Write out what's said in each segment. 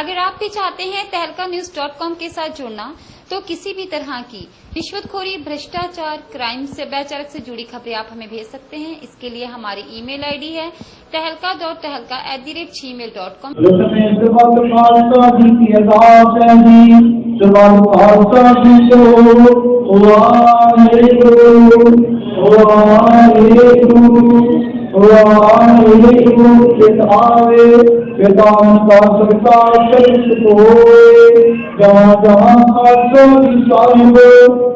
اگر آپ بھی چاہتے ہیں تہلکا نیوز ڈاٹ کام کے ساتھ جڑنا، تو کسی بھی طرح کی رشوت خوری بھرشٹاچار کرائم سے بیچارک سے جڑی خبریں آپ ہمیں بھیج سکتے ہیں۔ اس کے لیے ہماری ای میل آئی ڈی ہے Tehelka dot Tehelka at the rate gmail dot com واحد واحد دن آوے کہ کا سرکار شخص ہوئے جہاں جہاں کا سب صاحب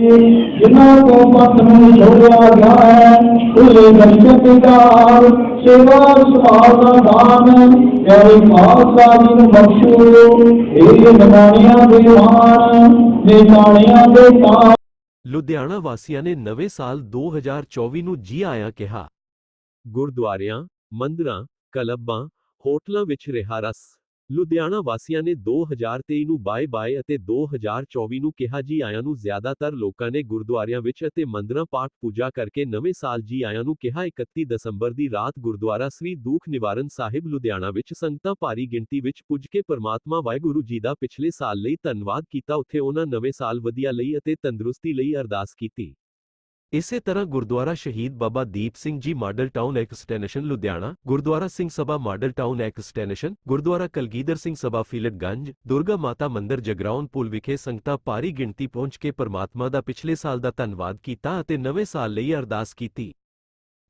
ਜਿਨ੍ਹਾਂ ਕੋ ਪਤ ਨੂੰ ਗਿਆ ਹੈ ਉਹੇ ਦਰਸ਼ਕ ਦਾਰ ਸੇਵਾ ਸੁਭਾਅ ਦਾ ਦਾਨ ਤੇਰੇ ਖਾਲਸਾ ਜੀ ਨੂੰ ਬਖਸ਼ੋ। ਇਹ ਨਿਮਾਣਿਆਂ ਦੇ ਮਾਨ ਨਿਮਾਣਿਆਂ ਦੇ ਤਾਂ ਲੁਧਿਆਣਾ ਵਾਸੀਆਂ ਨੇ ਨਵੇਂ ਸਾਲ 2024 ਨੂੰ ਜੀ ਆਇਆ ਕਿਹਾ। ਗੁਰਦੁਆਰਿਆਂ, ਮੰਦਰਾਂ, ਕਲੱਬਾਂ, ਹੋਟਲਾਂ ਵਿੱਚ ਰਿਹਾ ਰਸ। ਲੁਧਿਆਣਾ ਵਾਸੀਆਂ ਨੇ 2023 ਨੂੰ ਬਾਏ ਬਾਏ ਅਤੇ 2024 ਨੂੰ ਕਿਹਾ ਜੀ ਆਇਆਂ ਨੂੰ ਜ਼ਿਆਦਾਤਰ ਲੋਕਾਂ ਨੇ ਗੁਰਦੁਆਰਿਆਂ ਵਿੱਚ ਅਤੇ ਮੰਦਰਾਂ ਪਾਠ ਪੂਜਾ ਕਰਕੇ ਨਵੇਂ ਸਾਲ ਜੀ ਆਇਆਂ ਨੂੰ ਕਿਹਾ 31 ਦਸੰਬਰ ਦੀ ਰਾਤ ਗੁਰਦੁਆਰਾ ਸ੍ਰੀ ਦੂਖ ਨਿਵਾਰਨ ਸਾਹਿਬ ਲੁਧਿਆਣਾ ਵਿੱਚ ਸੰਗਤਾਂ ਭਾਰੀ ਗਿਣਤੀ ਵਿੱਚ ਪੁੱਜ ਕੇ ਪਰਮਾਤਮਾ ਵਾਹਿਗੁਰੂ ਜੀ ਦਾ ਪਿਛਲੇ ਸਾਲ ਲਈ ਧੰਨਵਾਦ ਕੀਤਾ। ਉੱਥੇ ਉਹਨਾਂ ਨਵੇਂ ਸਾਲ ਵਧੀਆ ਲਈ ਅਤੇ ਤੰਦਰੁਸਤੀ ਲਈ ਅਰਦਾਸ ਕੀਤੀ। ਇਸੇ ਤਰ੍ਹਾਂ ਗੁਰਦੁਆਰਾ ਸ਼ਹੀਦ Baba Deep Singh ji model town extension, Ludhiana, Gurdwara Singh Sabha model town extension Gurdwara Kalgidhar Singh Sabha Fieldganj Durga Mata Mandir Jagraon ਪੁਲ ਵਿਖੇ ਸੰਗਤਾਂ ਭਾਰੀ ਗਿਣਤੀ ਪਹੁੰਚ ਕੇ ਪਰਮਾਤਮਾ ਦਾ ਪਿਛਲੇ ਸਾਲ ਦਾ ਧੰਨਵਾਦ ਕੀਤਾ ਅਤੇ ਨਵੇਂ ਸਾਲ ਲਈ ਅਰਦਾਸ ਕੀਤੀ।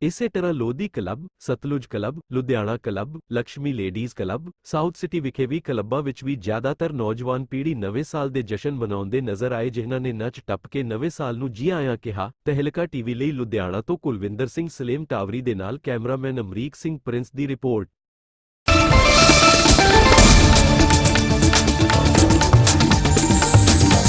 ਇਸੇ ਤਰ੍ਹਾਂ Lodhi club, Sutlej club, Ludhiana club Lakshmi ladies club, south city ਵਿਖੇ ਵੀ ਕਲੱਬਾਂ ਵਿੱਚ ਵੀ ਜ਼ਿਆਦਾਤਰ ਨੌਜਵਾਨ ਪੀੜ੍ਹੀ ਨਵੇਂ ਸਾਲ ਦੇ ਜਸ਼ਨ ਮਨਾਉਂਦੇ ਨਜ਼ਰ ਆਏ, ਜਿਨ੍ਹਾਂ ਨੇ ਨੱਚ ਟੱਪ ਕੇ ਨਵੇਂ ਸਾਲ ਨੂੰ ਜੀ ਆਇਆਂ ਕਿਹਾ। ਤਹਿਲਕਾ ਟੀਵੀ ਲਈ ਲੁਧਿਆਣਾ ਤੋਂ ਕੁਲਵਿੰਦਰ ਸਿੰਘ ਸਲੇਮ ਟਾਵਰੀ ਦੇ ਨਾਲ ਕੈਮਰਾਮੈਨ ਅਮਰੀਕ ਸਿੰਘ ਪ੍ਰਿੰਸ ਦੀ ਰਿਪੋਰਟ।